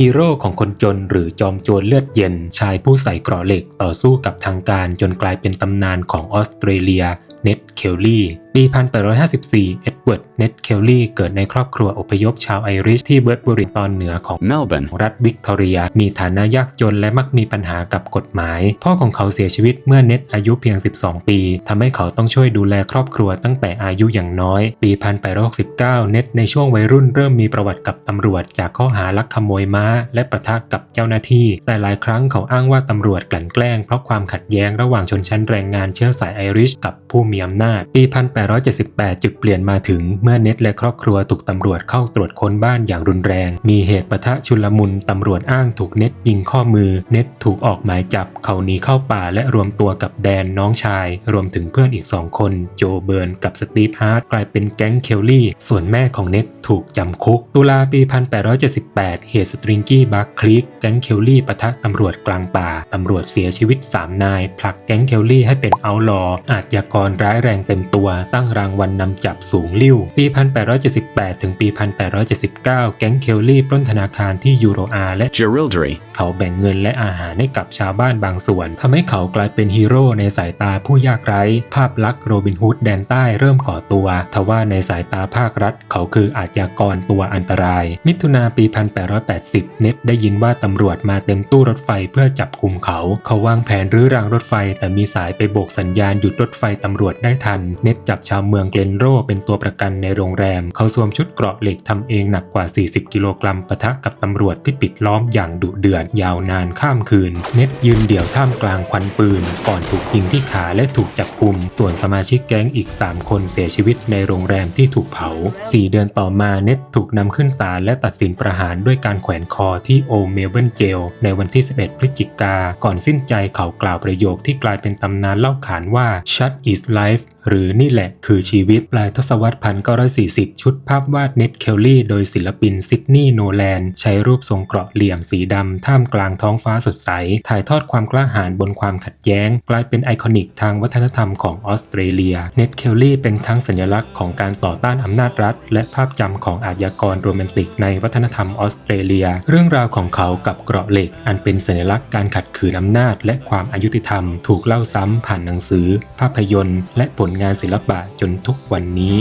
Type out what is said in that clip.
ฮีโร่ของคนจนหรือจอมโจรเลือดเย็น ชายผู้ใส่กรอเหล็กต่อสู้กับทางการจนกลายเป็นตำนานของออสเตรเลีย เน็ตเคลลี่ ปี 1854 เอ็ดเวิร์ด เน็ตเคลลี่ เกิดในครอบครัวอพยพชาวไอริชที่เบิร์ดบุรีตอนเหนือของ Melbourne. รัฐวิกตอเรีย มีฐานะยากจนและมักมีปัญหากับกฎหมาย พ่อของเขาเสียชีวิตเมื่อเน็ตอายุเพียง 12 ปีทำให้เขาต้องช่วยดูแลครอบครัวตั้งแต่อายุอย่างน้อย ปี 1869 เน็ตในช่วงวัยรุ่นเริ่มมีประวัติกับตำรวจ จากข้อหาลักขโมยม้า และปะทะกับเจ้าหน้าที่ แต่หลายครั้งเขาอ้างว่าตำรวจกลั่นแกล้งเพราะความขัดแย้งระหว่างชนชั้นแรงงานเชื้อสายไอริชกับผู้มีอำนาจ ปี1878 จุดเปลี่ยนมาถึงเมื่อเน็ตและครอบครัวถูกตำรวจเข้าตรวจค้นบ้านอย่างรุนแรง มีเหตุปะทะชุลมุนตำรวจอ้างถูกเน็ตยิงข้อมือ เน็ตถูกออกหมายจับ เขาหนีเข้าป่าและรวมตัวกับแดนน้องชาย รวมถึงเพื่อนอีกสองคน โจเบิร์นกับสตีฟฮาร์ดกลายเป็นแก๊งเคลลี่ ส่วนแม่ของเน็ตถูกจำคุก ตุลาปี 1878 เหตุสตริงกี้บัคคลิกแก๊งเคลลี่ปะทะตำรวจกลางป่าตำรวจเสียชีวิต 3 นาย ผลักแก๊งเคลลี่ให้เป็นเอาลออาชญากรร้ายแรงเต็มตัวตั้งรางวัลนนำจับสูงลิ่ว ปี 1878 ถึงปี 1879 แก๊งเคลลี่ปล้นธนาคารที่ยูโรอาและ Geraldry. เขาแบ่งเงินและอาหารให้กับชาวบ้านบางส่วน ทำให้เขากลายเป็นฮีโร่ในสายตาผู้ยากไร้ ภาพลักษณ์โรบินฮูดแดนใต้เริ่มก่อตัวทว่าในสายตาภาครัฐ เขาคืออาชญากรตัวอันตราย มิถุนาปี 1880 เน็ตได้ยินว่าตำรวจมาเต็มตู้รถไฟเพื่อจับกุมเขา เขาวางแผนรื้อรางรถไฟ แต่มีสายไปโบกสัญญาณหยุดรถไฟตำรวจได้ทัน เน็ตจับชาวเมืองเกลนโรเป็นตัวประกันในโรงแรม เขาสวมชุดเกราะเหล็กทำเองหนักกว่า 40 กิโลกรัมปะทะกับตำรวจที่ปิดล้อมอย่างดุเดือดยาวนานข้ามคืน เน็ตยืนเดี่ยวท่ามกลางควันปืน ก่อนถูกยิงที่ขาและถูกจับกุมส่วนสมาชิกแก๊งอีก 3 คนเสียชีวิตในโรงแรมที่ถูกเผา 4 เดือนต่อมาเน็ตถูกนำขึ้นศาลและตัดสินประหารด้วยการแขวนคอที่โอเมลเบิลเจลในวันที่ 11 พฤศจิกา ก่อนสิ้นใจเขากล่าวประโยคที่กลายเป็นตำนานเล่าขานว่า shut is life หรือนี่แหละคือชีวิตปลายทศวรรษ 1940 ชุดภาพวาดเน็ตเคลลี่ โดยศิลปินซิดนีย์โนแลนใช้รูปทรงเกราะเหลี่ยมสีดำท่ามกลางท้องฟ้าสดใส ถ่ายทอดความกล้าหาญบนความขัดแย้ง กลายเป็นไอคอนิกทางวัฒนธรรมของออสเตรเลียเน็ตเคลลี่เป็นทั้งสัญลักษณ์ของการต่อต้านอำนาจรัฐ และภาพจำของอาชญากรโรแมนติกในวัฒนธรรมออสเตรเลีย เรื่องราวของเขากับเกราะเหล็ก อันเป็นสัญลักษณ์การขัดขืนอำนาจ และความอายุติธรรม ถูกเล่าซ้ำผ่านหนังสือ ภาพยนตร์ และผลงานศิลปะจนทุกวันนี้